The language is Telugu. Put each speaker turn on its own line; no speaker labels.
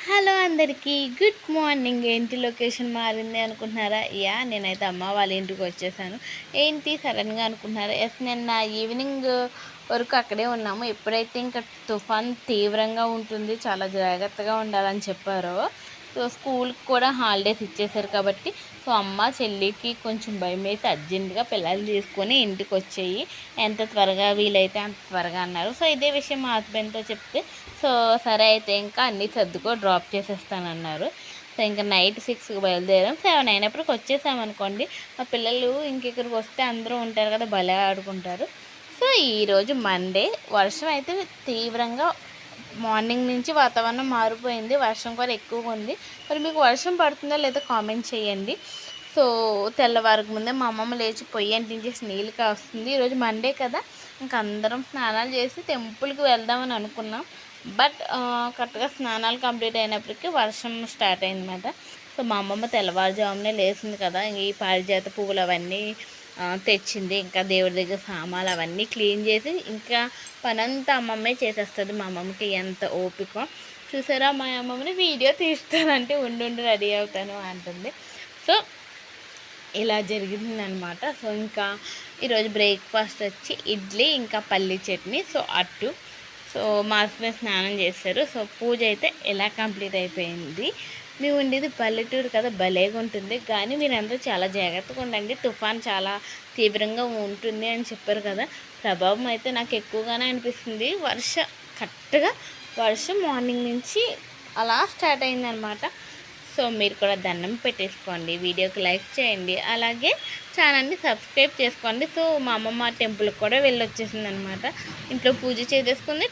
హలో అందరికీ గుడ్ మార్నింగ్. ఏంటి లొకేషన్ మారింది అనుకుంటున్నారా? యా నేనైతే అమ్మ వాళ్ళ ఇంటికి వచ్చేసాను. ఏంటి సడన్గా అనుకుంటున్నారా? ఎస్ నిన్న ఈవినింగ్ వరకు అక్కడే ఉన్నాము. ఎప్పుడైతే ఇంకా తుఫాన్ తీవ్రంగా ఉంటుంది చాలా జాగ్రత్తగా ఉండాలని చెప్పారో సో స్కూల్కి కూడా హాలిడేస్ ఇచ్చేసారు కాబట్టి సో అమ్మ చెల్లికి కొంచెం భయం అయితే అర్జెంటుగా పిల్లలు తీసుకొని ఇంటికి వచ్చేయి ఎంత త్వరగా వీలైతే అంత త్వరగా అన్నారు. సో ఇదే విషయం మా హస్బెండ్తో చెప్తే సో సరే అయితే ఇంకా అన్నీ సర్దుకో డ్రాప్ చేసేస్తానన్నారు. సో ఇంకా నైట్ సిక్స్కి బయలుదేరాం. సెవెన్ అయినప్పటికి వచ్చేసామనుకోండి మా పిల్లలు ఇంకెక్కడికి వస్తే అందరూ ఉంటారు కదా భలే ఆడుకుంటారు. సో ఈరోజు మండే వర్షం అయితే తీవ్రంగా మార్నింగ్ నుంచి వాతావరణం మారిపోయింది వర్షం కూడా ఎక్కువగా ఉంది. మరి మీకు వర్షం పడుతుందో లేదో కామెంట్ చేయండి. సో తెల్లవారకు ముందే మా అమ్మమ్మ లేచి పొయ్యి అంటించేసి నీళ్ళు కాస్తుంది. ఈరోజు మండే కదా ఇంక అందరం స్నానాలు చేసి టెంపుల్కి వెళ్దామని అనుకున్నాం. బట్ కరెక్ట్గా స్నానాలు కంప్లీట్ అయినప్పటికీ వర్షం స్టార్ట్ అయిందన్నమాట. సో మా అమ్మమ్మ తెల్లవారుజామునే లేచింది కదా ఈ పారిజాత పువ్వులు అవన్నీ తెచ్చింది. ఇంకా దేవుడి దగ్గర సామాన్లు అవన్నీ క్లీన్ చేసి ఇంకా పనంతా అమ్మమ్మే చేసేస్తుంది. మా అమ్మమ్మకి ఎంత ఓపిక. చూసారా? మా అమ్మమ్మని వీడియో తీస్తానంటే ఉండి ఉండి రెడీ అవుతాను అంటుంది. సో ఇలా జరిగిందనమాట సో ఇంకా ఈరోజు బ్రేక్ఫాస్ట్ వచ్చి ఇడ్లీ ఇంకా పల్లి చట్నీ. సో అటు సో మా హస్బెండ్ స్నానం చేస్తారు సో పూజ అయితే ఎలా కంప్లీట్ అయిపోయింది. మేము ఉండేది పల్లెటూరు కదా భలేగా ఉంటుంది. కానీ మీరందరూ చాలా జాగ్రత్తగా ఉండండి. తుఫాన్ చాలా తీవ్రంగా ఉంటుంది అని చెప్పారు కదా. ప్రభావం అయితే నాకు ఎక్కువగానే అనిపిస్తుంది. వర్ష కరెక్ట్గా వర్షం మార్నింగ్ నుంచి అలా స్టార్ట్ అయిందనమాట సో మీరు కూడా దండం పెట్టేసుకోండి. వీడియోకి లైక్ చేయండి. అలాగే ఛానల్ని సబ్స్క్రైబ్ చేసుకోండి. సో మా అమ్మమ్మ టెంపుల్కి కూడా వెళ్ళి వచ్చేసింది అనమాట ఇంట్లో పూజ చేసేసుకుంది